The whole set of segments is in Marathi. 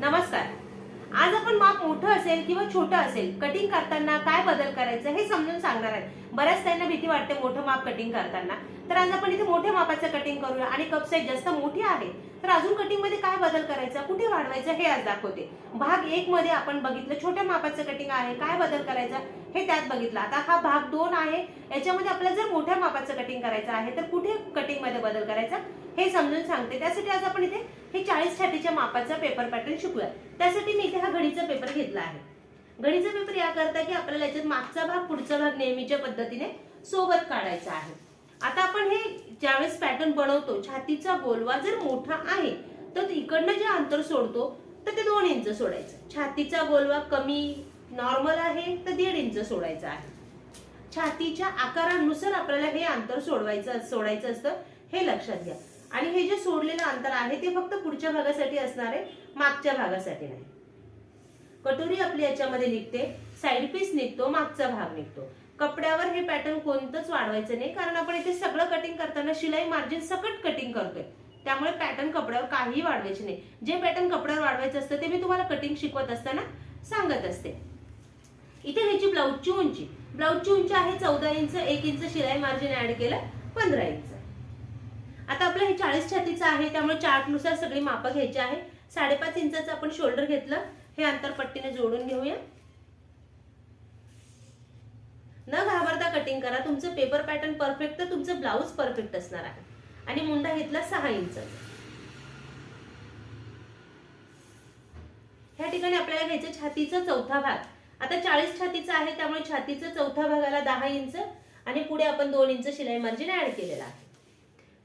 नमस्कार. आज आपण माप मोठं असेल किंवा छोटं असेल कटिंग करताना काय बदल करायचं हे समजून सांगणार आहे. बऱ्याच त्यांना भीती वाटते मोठं माप कटिंग करताना. तर आज आपण इथे मोठ्या मापाचं कटिंग करूया आणि कप साईज जास्त मोठी आहे. तर अजून कटिंगमध्ये काय बदल करायचा कुठे वाढवायचं हे आज दाखवते. भाग एक मध्ये आपण बघितलं छोट्या मापाचं कटिंग आहे. काय बदल करायचा? हे त्यात बघितलं. आता हा भाग दोन आहे. याच्यामध्ये आपल्याला जर मोठ्या मापाचं कटिंग करायचं आहे तर कुठे कटिंगमध्ये बदल करायचा? हे समजून सांगते. त्यासाठी आज आपण इथे हे चाळीस छातीच्या मापाचा पेपर पॅटर्न शिकूया त्यासाठी मी इथे हा घडीचा पेपर घेतला आहे. घडीचा पेपर या करता की आपल्याला याच्यात मागचा भाग पुढचा भाग नेहमीच्या पद्धतीने सोबत काढायचा आहे. आता आपण हे ज्यावेळेस पॅटर्न बनवतो छातीचा गोलवा जर मोठा आहे तर इकडनं जे अंतर सोडतो तर ते दोन इंच सोडायचं. छातीचा गोलवा कमी नॉर्मल आहे तर दीड इंच सोडायचं आहे. छातीच्या आकारानुसार आपल्याला हे अंतर सोडवायचं सोडायचं असतं हे लक्षात घ्या. आणि हे जे सोडलेलं अंतर आहे ते फक्त पुढच्या भागासाठी असणार आहे मागच्या भागासाठी नाही. कटोरी आपली याच्यामध्ये निघते साईड पीस निघतो मागचा भाग निघतो. कपड्यावर हे पॅटर्न कोणतंच वाढवायचं नाही कारण आपण इथे सगळं कटिंग करताना शिलाई मार्जिन सकट कटिंग करतोय. त्यामुळे पॅटर्न कपड्यावर काहीही वाढवायचे नाही. जे पॅटर्न कपड्यावर वाढवायचं असतं ते मी तुम्हाला कटिंग शिकवत असताना सांगत असते. इथे ह्याची ब्लाऊजची उंची. ब्लाऊजची उंची आहे चौदा इंच एक इंच शिलाई मार्जिन ऍड केलं पंधरा इंच. आता आपलं हे चाळीस छातीचं आहे त्यामुळे चार्टनुसार सगळी मापं घ्यायची आहे. साडेपाच इंचाचं आपण शोल्डर घेतलं हे अंतर पट्टीने जोडून घेऊया. न घाबरता कटिंग करा तुमचं पेपर पॅटर्न परफेक्ट तर तुमचं ब्लाऊज परफेक्ट असणार आहे. आणि मुंडा घेतला सहा इंच. ह्या ठिकाणी आपल्याला घ्यायचं छातीचा चौथा भाग. आता चाळीस छातीचं आहे त्यामुळे छातीचं चौथ्या भागाला दहा इंच आणि पुढे आपण दोन इंच शिलाई मार्जिन ऍड केलेला आहे.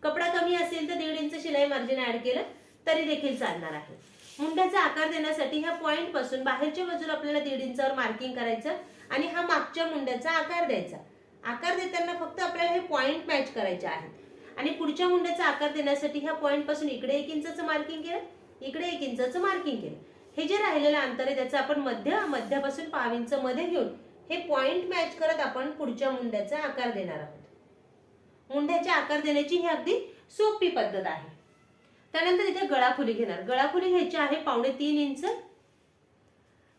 कपडा कमी असेल तर दीड इंच शिलाई मार्जिन ऍड केलं तरी देखील चालणार आहे. मुंड्याचा आकार देण्यासाठी ह्या पॉइंटपासून बाहेरच्या बाजूला आपल्याला दीड इंचावर मार्किंग करायचं आणि हा मागच्या मुंड्याचा आकार द्यायचा. आकार देताना फक्त आपल्याला हे पॉइंट मॅच करायचे आहेत आणि पुढच्या मुंड्याचा आकार देण्यासाठी ह्या पॉइंटपासून इकडे एक इंचाचं मार्किंग केलं इकडे एक इंचाचं मार्किंग केलं. हे जे राहिलेलं अंतर आहे त्याचं आपण मध्य मध्यापासून पाव इंच मध्ये घेऊन हे पॉइंट मॅच करत आपण पुढच्या मुंड्याचा आकार देणार आहोत. मुंड्याचा आकार देण्याची ही अगदी सोपी पद्धत आहे. त्यानंतर इथे गळाखुली घेणार. गळाखुली घ्यायची आहे पावणे तीन इंच.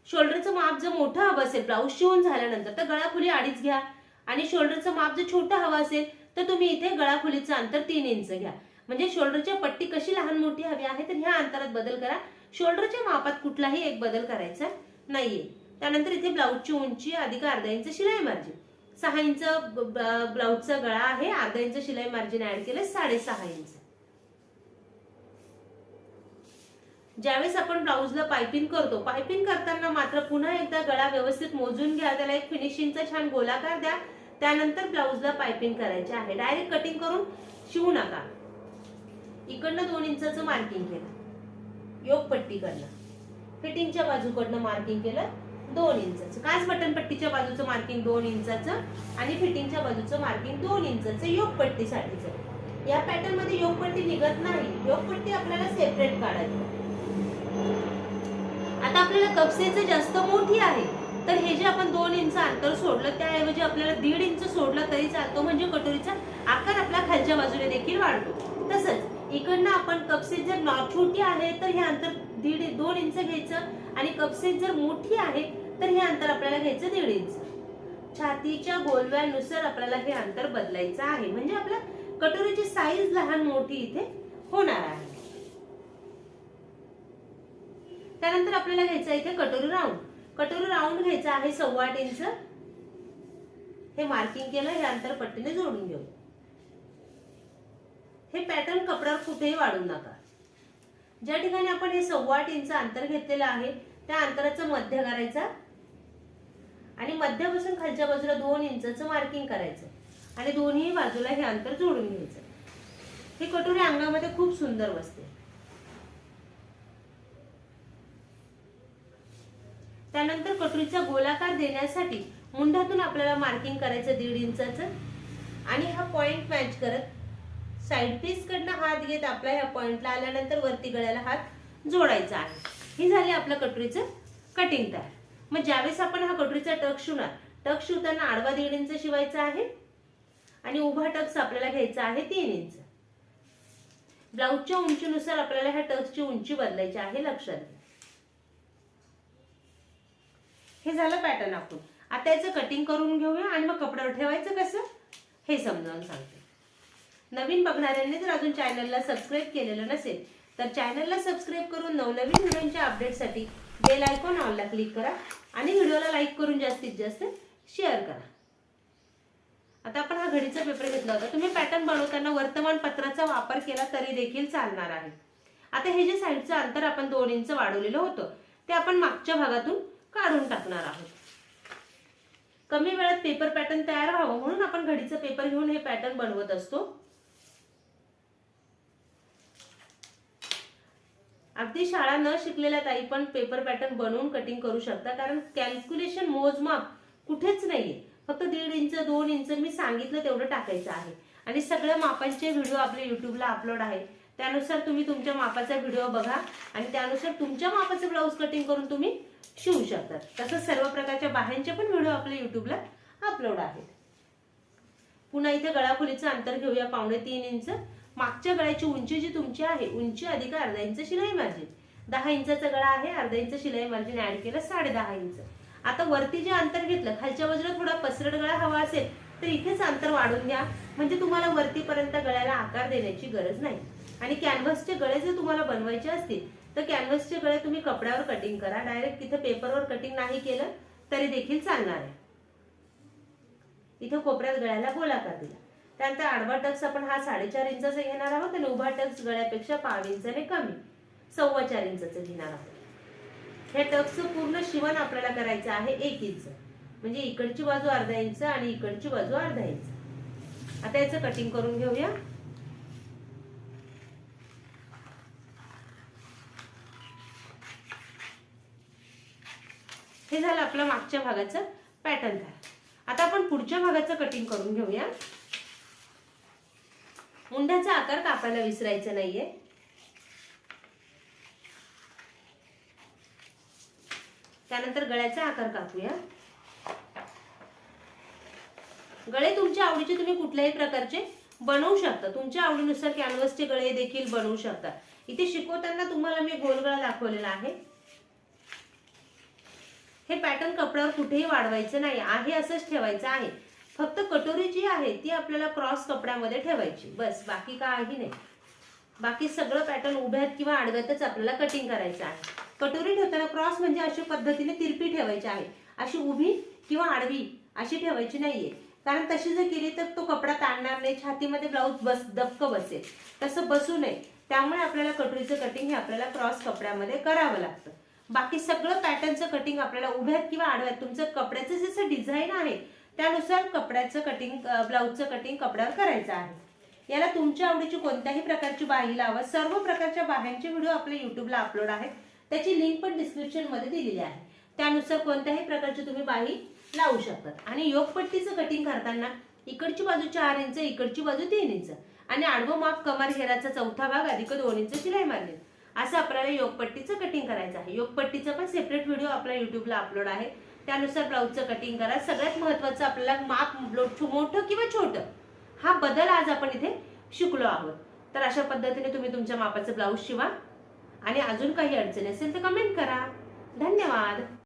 शोल्डरचं माप जर मोठं हवं असेल ब्लाऊज शिवून झाल्यानंतर तर गळाखुली अडीच घ्या. आणि शोल्डरचं माप जर छोटं हवं असेल तर तुम्ही इथे गळाखुलीचं अंतर तीन इंच घ्या. म्हणजे शोल्डरच्या पट्टी कशी लहान मोठी हवी आहे तर ह्या अंतरात बदल करा. शोल्डरच्या मापात कुठलाही एक बदल करायचा नाहीये. त्यानंतर इथे ब्लाऊजची उंची अधिक अर्धा इंच शिलाई मार्जिन. सहा इंच ब्लाऊजचा गळा आहे अर्धा इंच शिलाई मार्जिन ऍड केलं साडेसहा इंच. ज्यावेळेस आपण ब्लाऊजला पायपिंग करतो पायपिंग करताना मात्र पुन्हा एकदा गळा व्यवस्थित मोजून घ्या त्याला एक फिनिशिंगचा छान गोलाकार द्या. त्यानंतर ब्लाऊजला पायपिंग करायची आहे. डायरेक्ट कटिंग करून शिवू नका. इकडनं दोन इंचाचं मार्किंग केलं योगपट्टीकडनं फिटिंगच्या बाजूकडनं मार्किंग केलं दोन इंचाचं. काच बटन पट्टीच्या बाजूचं मार्किंग दोन इंचाचं आणि फिटिंगच्या बाजूचं मार्किंग दोन इंचाचं योगपट्टीसाठीचं या पॅटर्नमध्ये योगपट्टी निघत नाही. योगपट्टी आपल्याला सेपरेट काढायची. आता आपल्याला कपसेचं जास्त मोठी आहे तर हे जे आपण दोन इंच अंतर सोडलं त्याऐवजी आपल्याला दीड इंच सोडलं तरी चालतो म्हणजे कटोरीचा आकार आपला खालच्या बाजूने देखील वाढतो. तसंच इकडनं आपण कपसेट जर छोटी आहे तर हे अंतर दीड दोन इंच घ्यायचं. आणि कपसेट जर मोठी आहे तर हे अंतर आपल्याला घ्यायचं दीड इंच. छातीच्या गोलव्यानुसार आपल्याला हे अंतर बदलायचं आहे. म्हणजे आपल्या कटोरीची साईज लहान मोठी इथे होणार आहे. त्यानंतर आपल्याला घ्यायचं आहे इथे कटोरी राऊंड कटोरी राऊंड घ्यायचं आहे सव्वा आठ इंच. हे मार्किंग केलं हे अंतर पट्टीने जोडून घेऊ. हे पॅटर्न कपड्यावर कुठेही वाढू नका. ज्या ठिकाणी आपण हे सव्वा आठ इंच अंतर घेतलेलं आहे त्या अंतराचा मध्य करायचा आणि मध्यापासून खालच्या बाजूला दोन इंचाचं मार्किंग करायचं आणि दोन्ही बाजूला हे अंतर जोडून घ्यायचं. हे कटोरी अंगामध्ये खूप सुंदर बसते. त्यानंतर कटोरीचा गोलाकार देण्यासाठी मुंढ्यातून आपल्याला मार्किंग करायचं दीड इंचाचं आणि हा पॉइंट मॅच करत साईड पीस कडनं हात घेत आपल्या ह्या पॉइंटला आल्यानंतर वरती गळ्याला हात जोडायचा आहे. हे झाले आपलं कटोरीचं कटिंग तयार. मग ज्यावेळेस आपण हा कटोरीचा टक शिवणार टक शिवताना आडवा दीड इंच शिवायचा आहे आणि उभा टक्स आपल्याला घ्यायचा आहे तीन इंच. ब्लाऊजच्या उंचीनुसार आपल्याला ह्या टक्सची उंची बदलायची आहे लक्षात हे झालं पॅटर्न आपण. आता याचं कटिंग करून घेऊया आणि मग कपड्यावर ठेवायचं कसं? हे समजावून सांगते. नवीन बघणाऱ्यांनी जर अजून चॅनलला सबस्क्राईब केलेलं नसेल तर चॅनलला सबस्क्राईब करून नवनवीन व्हिडिओंच्या अपडेटसाठी बेल आयकॉन ऑनला क्लिक करा आणि व्हिडिओला लाईक करून जास्तीत जास्त शेअर करा. आता आपण हा घडीचा पेपर घेतला होता. तुम्ही पॅटर्न बनवताना वर्तमानपत्राचा वापर केला तरी देखील चालणार आहे. आता हे जे साईडचं अंतर आपण दोन इंच वाढवलेलं होतं ते आपण मागच्या भागातून काढून टाकणार आहोत. कमी वेळात पेपर पॅटर्न तयार व्हावं म्हणून आपण घडीचा पेपर घेऊन हे पॅटर्न बनवत असतो. अगदी शाळा न शिकलेल्या ताई पण पेपर पॅटर्न बनवून कटिंग करू शकता. कारण कॅल्क्युलेशन मोजमाप कुठेच नाहीये. फक्त दीड इंच दोन इंच मी सांगितलं तेवढं टाकायचं आहे. आणि सगळ्या मापांचे व्हिडिओ आपल्या युट्यूबला अपलोड आहे. त्यानुसार तुम्ही तुमच्या मापाचा व्हिडिओ बघा आणि त्यानुसार तुमच्या मापाचं ब्लाऊज कटिंग करून तुम्ही शिवू शकतात तसंच सर्व प्रकारच्या बाह्यांचे पण व्हिडिओ आपल्या युट्यूबला अपलोड आहेत. पुन्हा इथे गळाखोलीचं अंतर घेऊया. पावणे तीन इंच. मागच्या गळ्याची उंची जी तुमची आहे उंची अधिक अर्धा इंच शिलाई मार्जिन दहा इंचाचा गळा आहे अर्धा इंच शिलाई मार्जिन ऍड केलं साडे दहा इंच. आता वरती जे अंतर घेतलं खालच्या बाजूला थोडा पसरट गळा हवा असेल तर इथेच अंतर वाढून घ्या. म्हणजे तुम्हाला वरतीपर्यंत गळ्याला आकार देण्याची गरज नाही. आणि कॅनव्हसचे गळे जर तुम्हाला बनवायचे असतील तर कॅनव्हसचे गळे तुम्ही कपड्यावर कटिंग करा. डायरेक्ट तिथे पेपरवर कटिंग नाही केलं तरी देखील चालणार आहे. इथे कोपऱ्यात गळ्याला गोलाकार दिला. त्यानंतर आडवा टक्स आपण हा साडेचार इंचाचा घेणार आहोत आणि उभा टक्स गळ्यापेक्षा पाव इंचाने कमी सव्वा चार इंचाचं घेणार आहोत. हे टक्स पूर्ण शिवण आपल्याला करायचं आहे एक इंच. म्हणजे इकडची बाजू अर्धा इंच आणि इकडची बाजू अर्धा इंच. आता याचं कटिंग करून घेऊया. हे झालं आपलं मागच्या भागाचं पॅटर्न तयार. आता आपण पुढच्या भागाचं कटिंग करून घेऊया. मुंड्याचा आकार कापायला विसरायचा नाहीये. त्यानंतर गळ्याचा आकार कापूया. गळे तुमच्या आवडीचे तुम्ही कुठल्याही प्रकारचे बनवू शकता. तुमच्या आवडीनुसार कॅनव्हसचे गळे देखील बनवू शकता. इथे शिकवताना तुम्हाला मी गोलगळा दाखवलेला आहे. हे पॅटर्न कपड्यावर कुठेही वाढवायचं नाही. आहे असंच ठेवायचं आहे. फक्त कटोरी जी आहे ती आपल्याला क्रॉस कपड्यामध्ये ठेवायची. बस बाकी काही नाही. बाकी सगळं पॅटर्न उभ्यात किंवा आडव्यातच आपल्याला कटिंग करायचं आहे. कटोरी ठेवताना क्रॉस म्हणजे अशा पद्धतीने तिरपी ठेवायची आहे. अशी उभी किंवा आडवी अशी ठेवायची नाहीये. कारण तशी जर केली तर तो कपडा ताणणार नाही छातीमध्ये ब्लाऊज बस दबक बसेल. तसं बसू नये. त्यामुळे आपल्याला कटोरीचं कटिंग हे आपल्याला क्रॉस कपड्यामध्ये करावं लागतं. बाकी सगळं पॅटर्नचं कटिंग आपल्याला उभ्यात किंवा आडव्यात तुमचं कपड्याचं जसं डिझाईन आहे त्यानुसार कपड्याचं कटिंग ब्लाऊजचं कटिंग कपड्यावर करायचं आहे. याला तुमच्या आवडीची कोणत्याही प्रकारची बाही लावा. सर्व प्रकारच्या बाह्यांचे व्हिडिओ आपल्या युट्यूबला अपलोड आहेत. त्याची लिंक पण डिस्क्रिप्शनमध्ये दिलेली आहे. त्यानुसार कोणत्याही प्रकारची तुम्ही बाही लावू शकतात. आणि योगपट्टीचं कटिंग करताना इकडची बाजू चार इंच इकडची बाजू तीन इंच. आणि आडवं माप कमर घेराचा चौथा भाग अधिक दोन इंच शिलाई मारली असं आपल्याला योगपट्टीचं कटिंग करायचं आहे. योगपट्टीचा पण सेपरेट व्हिडिओ आपल्या युट्यूबला अपलोड आहे. त्यानुसार ब्लाऊजचं कटिंग करा. सगळ्यात महत्वाचं आपल्याला माप मोठं किंवा छोटं हा बदल आज आपण इथे शिकलो आहोत. तर अशा पद्धतीने तुम्ही तुमच्या मापाचं ब्लाऊज शिवा. आणि अजून काही अडचणी असेल तर कमेंट करा. धन्यवाद.